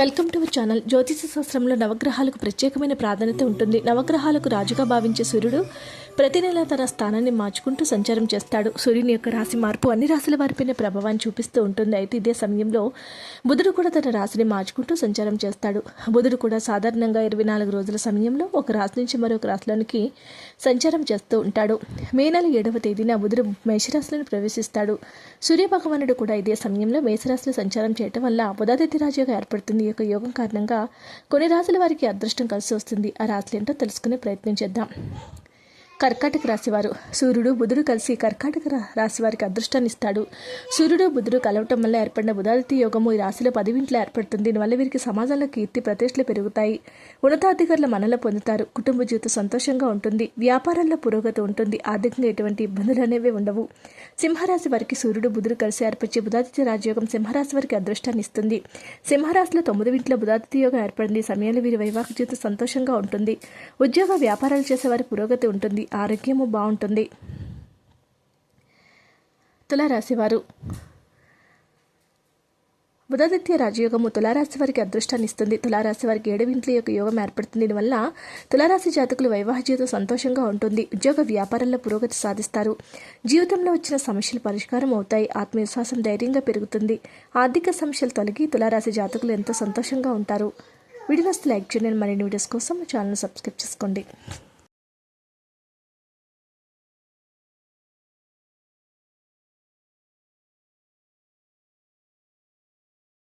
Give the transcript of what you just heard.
Welcome to our channel. జ్యోతిష శాస్త్రంలో నవగ్రహాలకు ప్రత్యేకమైన ప్రాధాన్యత ఉంటుంది. నవగ్రహాలకు రాజుగా భావించే సూర్యుడు ప్రతి నెల తన స్థానాన్ని మార్చుకుంటూ సంచారం చేస్తాడు. సూర్యుని యొక్క రాశి మార్పు అన్ని రాశుల వారిపైన ప్రభావాన్ని చూపిస్తూ ఉంటుంది. అయితే ఇదే సమయంలో బుధుడు కూడా తన రాశిని మార్చుకుంటూ సంచారం చేస్తాడు. బుధుడు కూడా సాధారణంగా ఇరవై నాలుగు రోజుల సమయంలో ఒక రాశి నుంచి మరొక రాశిలోనికి సంచారం చేస్తూ ఉంటాడు. మే నెల ఏడవ తేదీన బుధుడు మేషరాశిలో ప్రవేశిస్తాడు. సూర్య భగవానుడు కూడా ఇదే సమయంలో మేషరాశిలో సంచారం చేయటం వల్ల బుధాదిత్య రాజుగా ఏర్పడుతుంది. ఈ యొక్క యోగం కారణంగా కొన్ని రాశుల వారికి అదృష్టం కలిసి వస్తుంది. ఆ రాశులు ఏంటో తెలుసుకునే ప్రయత్నం చేద్దాం. కర్కాటక రాశివారు. సూర్యుడు బుధుడు కలిసి కర్కాటక రాశివారికి రాశి వారికి అదృష్టాన్ని ఇస్తాడు. సూర్యుడు బుధుడు కలవటం వల్ల ఏర్పడిన బుధాదిత్య యోగము ఈ రాశిలో పదివింట్లో ఏర్పడుతుంది. దీనివల్ల వీరికి సమాజంలో కీర్తి ప్రతిష్టలు పెరుగుతాయి. ఉన్నతాధికారుల మనలో పొందుతారు. కుటుంబ జీవితం సంతోషంగా ఉంటుంది. వ్యాపారాల్లో పురోగతి ఉంటుంది. ఆర్థికంగా ఎటువంటి ఇబ్బందులు అనేవి ఉండవు. సింహరాశి వారికి సూర్యుడు బుధుడు కలిసి ఏర్పరిచే బుధాదిత్య రాజయోగం సింహరాశి వారికి అదృష్టాన్ని ఇస్తుంది. సింహరాశిలో తొమ్మిది ఇంట్లో బుధాదిత్య యోగం ఏర్పడింది. సమయంలో వీరి వైవాహిక జీవితం సంతోషంగా ఉంటుంది. ఉద్యోగ వ్యాపారాలు చేసేవారి పురోగతి ఉంటుంది. ఆరోగ్యము బాగుంటుంది. తులారాశివారు. బుధాదిత్య రాజయోగము తులారాశి వారికి అదృష్టాన్ని ఇస్తుంది. తులారాశి వారికి ఏడవింట్ల యొక్క యోగం ఏర్పడుతుంది. దీనివల్ల తులారాశి జాతకులు వైవాహిక జీవితం సంతోషంగా ఉంటుంది. ఉద్యోగ వ్యాపారంలో పురోగతి సాధిస్తారు. జీవితంలో వచ్చిన సమస్యలు పరిష్కారం అవుతాయి. ఆత్మవిశ్వాసం ధైర్యంగా పెరుగుతుంది. ఆర్థిక సమస్యలు తొలగి తులారాశి జాతకులు ఎంతో సంతోషంగా ఉంటారు. వీడియోస్ లైక్ చేయండి. మరిన్ని వీడియోస్ కోసం ఛానల్ సబ్స్క్రైబ్ చేసుకోండి.